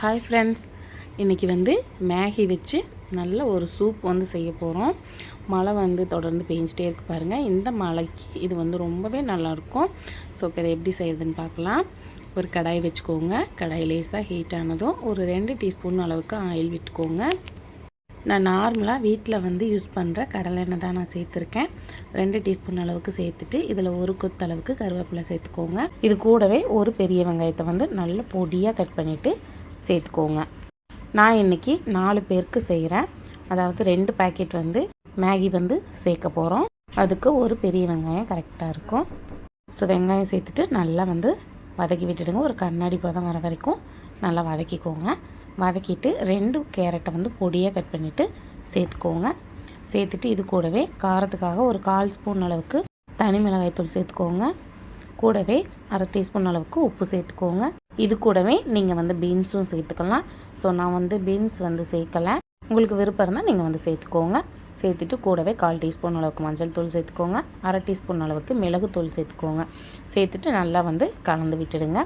Hi friends இன்றைக்கி வந்து Maggi வச்சு நல்ல ஒரு சூப் வந்து செய்ய போகிறோம் மழை வந்து தொடர்ந்து பெஞ்சிட்டே இருக்கு பாருங்கள் இந்த மழைக்கு இது வந்து ரொம்பவே நல்லாயிருக்கும். ஸோ இப்போ இதை எப்படி செய்யறதுன்னு பார்க்கலாம். ஒரு கடாய் வச்சுக்கோங்க. கடாய் லேசாக ஹீட் ஆனதும் ஒரு ரெண்டு டீஸ்பூன் அளவுக்கு ஆயில் விட்டுக்கோங்க. நான் நார்மலாக வீட்டில் வந்து யூஸ் பண்ணுற கடலை எண்ணெய் தான் நான் சேர்த்துருக்கேன். ரெண்டு டீஸ்பூன் அளவுக்கு சேர்த்துட்டு இதில் ஒரு கொத்து அளவுக்கு கருவேப்பிலை சேர்த்துக்கோங்க. இது கூடவே ஒரு பெரிய வெங்காயத்தை வந்து நல்ல பொடியாக கட் பண்ணிவிட்டு சேர்த்துக்கோங்க. நான் இன்றைக்கி நாலு பேருக்கு செய்கிறேன் அதாவது ரெண்டு பேக்கெட் வந்து மேகி வந்து சேர்க்க போகிறோம் அதுக்கு ஒரு பெரிய வெங்காயம் கரெக்டாக இருக்கும். ஸோ வெங்காயம் சேர்த்துட்டு நல்லா வந்து வதக்கி விட்டுடுங்க. ஒரு கண்ணாடி பதம் வர வரைக்கும் நல்லா வதக்கிக்கோங்க. வதக்கிட்டு ரெண்டு கேரட்டை வந்து பொடியாக கட் பண்ணிவிட்டு சேர்த்துக்கோங்க. சேர்த்துட்டு இது கூடவே காரத்துக்காக ஒரு கால் ஸ்பூன் அளவுக்கு தனி மிளகாய்த்தூள் சேர்த்துக்கோங்க. கூடவே அரை டீஸ்பூன் அளவுக்கு உப்பு சேர்த்துக்கோங்க. இது கூடவே நீங்கள் வந்து பீன்ஸும் சேர்த்துக்கலாம். ஸோ நான் வந்து பீன்ஸ் வந்து சேர்க்கலை. உங்களுக்கு விருப்பம் இருந்தால் நீங்கள் வந்து சேர்த்துக்கோங்க. சேர்த்துட்டு கூடவே கால் டீஸ்பூன் அளவுக்கு மஞ்சள் தூள் சேர்த்துக்கோங்க. அரை டீஸ்பூன் அளவுக்கு மிளகு தூள் சேர்த்துக்கோங்க. சேர்த்துட்டு நல்லா வந்து கலந்து விட்டுடுங்க.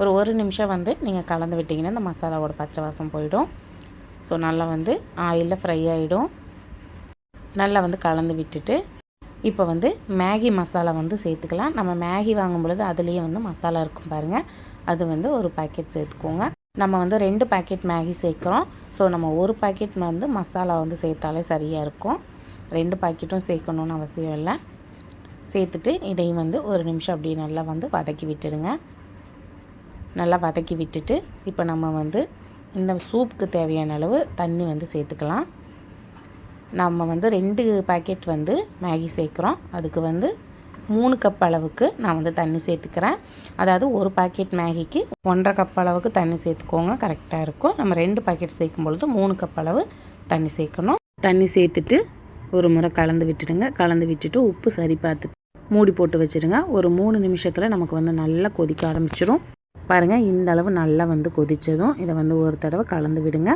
ஒரு ஒரு நிமிஷம் வந்து நீங்கள் கலந்து விட்டிங்கன்னா இந்த மசாலாவோட பச்சை வாசம் போயிடும். ஸோ நல்லா வந்து ஆயிலில் ஃப்ரை ஆகிடும் நல்லா வந்து கலந்து விட்டுட்டு இப்போ வந்து மேகி மசாலா வந்து சேர்த்துக்கலாம். நம்ம மேகி வாங்கும் பொழுது அதுலேயே வந்து மசாலா இருக்கும் பாருங்கள் அது வந்து ஒரு பாக்கெட் சேர்த்துக்கோங்க. நம்ம வந்து ரெண்டு பாக்கெட் மேகி சேர்க்குறோம். ஸோ நம்ம ஒரு பாக்கெட் வந்து மசாலா வந்து சேர்த்தாலே சரியாக இருக்கும். ரெண்டு பாக்கெட்டும் சேர்க்கணுன்னு அவசியம் இல்லை. சேர்த்துட்டு இதையும் வந்து ஒரு நிமிஷம் அப்படியே நல்லா வந்து வதக்கி விட்டுடுங்க. நல்லா வதக்கி விட்டுட்டு இப்போ நம்ம வந்து இந்த சூப்புக்கு தேவையான அளவு தண்ணி வந்து சேர்த்துக்கலாம். நம்ம வந்து ரெண்டு பேக்கெட் வந்து மேகி சேர்க்குறோம். அதுக்கு வந்து மூணு கப் அளவுக்கு நான் வந்து தண்ணி சேர்த்துக்கிறேன். அதாவது ஒரு பாக்கெட் மேகிக்கு ஒன்றரை கப் அளவுக்கு தண்ணி சேர்த்துக்கோங்க. கரெக்டாக இருக்கும். நம்ம ரெண்டு பாக்கெட் சேர்க்கும் பொழுது மூணு கப் அளவு தண்ணி சேர்க்கணும். தண்ணி சேர்த்துட்டு ஒரு முறை கலந்து விட்டுடுங்க. கலந்து விட்டுட்டு உப்பு சரி பார்த்து மூடி போட்டு வச்சுடுங்க. ஒரு மூணு நிமிஷத்தில் நமக்கு வந்து நல்லா கொதிக்க ஆரம்பிச்சிடும் பாருங்கள் இந்த அளவு நல்லா வந்து கொதித்ததும் இதை வந்து ஒரு தடவை கலந்து விடுங்க.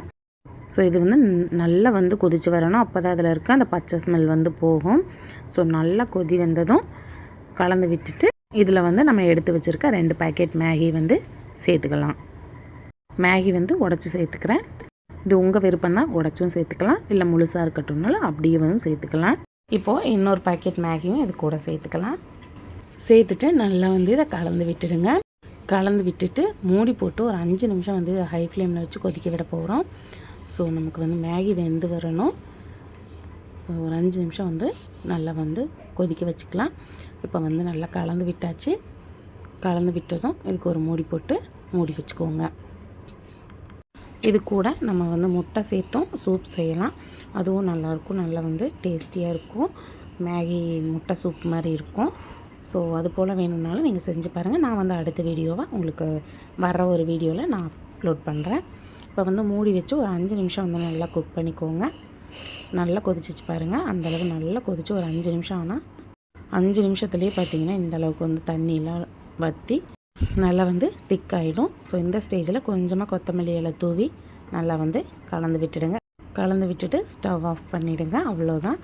ஸோ இது வந்து நல்லா வந்து கொதித்து வரணும். அப்போ தான் அதில் இருக்க அந்த பச்சை ஸ்மெல் வந்து போகும். ஸோ நல்லா கொதி வந்ததும் கலந்து விட்டுட்டு இதில் வந்து நம்ம எடுத்து வச்சுருக்க ரெண்டு பேக்கெட் மேகி வந்து சேர்த்துக்கலாம். மேகி வந்து உடச்சி சேர்த்துக்கிறேன். இது உங்கள் விருப்பம் தான் உடச்சும் சேர்த்துக்கலாம். இல்லை முழுசாக இருக்கட்டும்னாலும் அப்படியே வந்து சேர்த்துக்கலாம். இப்போது இன்னொரு பேக்கெட் மேகியும் இது கூட சேர்த்துக்கலாம். சேர்த்துட்டு நல்லா வந்து இதை கலந்து விட்டுடுங்க. கலந்து விட்டுட்டு மூடி போட்டு ஒரு அஞ்சு நிமிஷம் வந்து ஹை ஃப்ளேமில் வச்சு கொதிக்க விட போகிறோம் ஸோ நமக்கு வந்து மேகி வெந்து வரணும். ஸோ ஒரு அஞ்சு நிமிஷம் வந்து நல்லா வந்து கொதிக்க வச்சுக்கலாம். இப்போ வந்து நல்லா கலந்து விட்டாச்சு. கலந்து விட்டதும் இதுக்கு ஒரு மூடி போட்டு மூடி வச்சுக்கோங்க. இது கூட நம்ம வந்து முட்டை சேர்த்தும் சூப் செய்யலாம். அதுவும் நல்லாயிருக்கும். நல்லா வந்து டேஸ்டியாக இருக்கும். மேகி முட்டை சூப் மாதிரி இருக்கும். ஸோ அது போல் வேணும்னாலும் நீங்கள் செஞ்சு பாருங்கள் நான் வந்து அடுத்த வீடியோவை உங்களுக்கு வர்ற ஒரு வீடியோவில் நான் அப்லோட் பண்ணுறேன் இப்போ வந்து மூடி வச்சு ஒரு அஞ்சு நிமிஷம் வந்து நல்லா குக் பண்ணிக்கோங்க. நல்லா கொதிச்சிச்சு பாருங்கள் அந்தளவு நல்லா கொதிச்சு ஒரு அஞ்சு நிமிஷம் ஆனால் அஞ்சு நிமிஷத்துலேயே பார்த்தீங்கன்னா இந்த அளவுக்கு வந்து தண்ணியெலாம் வற்றி நல்லா வந்து திக்காயிடும் ஸோ இந்த ஸ்டேஜில் கொஞ்சமாக கொத்தமல்லி இலை தூவி நல்லா வந்து கலந்து விட்டுடுங்க. கலந்து விட்டுட்டு ஸ்டவ் ஆஃப் பண்ணிவிடுங்க அவ்வளோதான்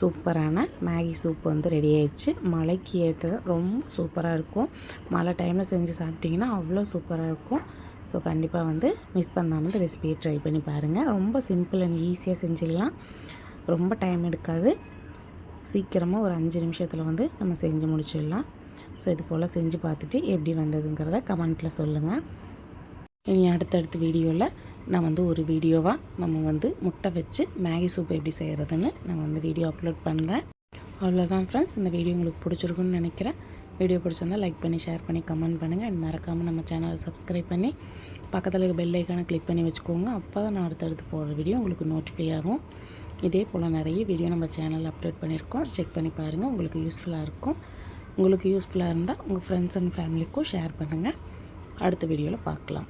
சூப்பரான மேகி சூப் வந்து ரெடி ஆயிடுச்சு. மழைக்கு ஏற்றது ரொம்ப சூப்பராக இருக்கும். மழை டைமில் செஞ்சு சாப்பிட்டிங்கன்னா அவ்வளோ சூப்பராக இருக்கும். ஸோ கண்டிப்பாக வந்து மிஸ் பண்ணாமல் இந்த ரெசிபியை ட்ரை பண்ணி பாருங்கள் ரொம்ப சிம்பிள் அண்ட் ஈஸியாக செஞ்சிடலாம். ரொம்ப டைம் எடுக்காது. சீக்கிரமாக ஒரு அஞ்சு நிமிஷத்தில் வந்து நம்ம செஞ்சு முடிச்சிடலாம். ஸோ இது போல் செஞ்சு பார்த்துட்டு எப்படி வந்ததுங்கிறத கமெண்ட்டில் சொல்லுங்கள் இனி அடுத்தடுத்த வீடியோவில் நான் வந்து ஒரு வீடியோவாக நம்ம வந்து முட்டை வச்சு மேகி சூப் எப்படி செய்கிறதுன்னு நான் வந்து வீடியோ அப்லோட் பண்ணுறேன் அவ்வளோதான் ஃப்ரெண்ட்ஸ் இந்த வீடியோ உங்களுக்கு பிடிச்சிருக்குன்னு நினைக்கிறேன். வீடியோ பிடிச்சிருந்தால் லைக் பண்ணி ஷேர் பண்ணி கமெண்ட் பண்ணுங்கள் அண்ட் மறக்காமல் நம்ம சேனலை சப்ஸ்கிரைப் பண்ணி பக்கத்தில் இருக்க பெல் ஐக்கானை கிளிக் பண்ணி வச்சுக்கோங்க. அப்போ தான் நான் அடுத்தடுத்து போடுற வீடியோ உங்களுக்கு நோட்டிஃபை ஆகும். இதே போல் நிறைய வீடியோ நம்ம சேனலில் அப்லோட் பண்ணியிருக்கோம். செக் பண்ணி பாருங்கள் உங்களுக்கு யூஸ்ஃபுல்லாக இருக்கும். உங்களுக்கு யூஸ்ஃபுல்லாக இருந்தால் உங்கள் ஃப்ரெண்ட்ஸ் அண்ட் ஃபேமிலிக்கும் ஷேர் பண்ணுங்கள் அடுத்த வீடியோவில் பார்க்கலாம்.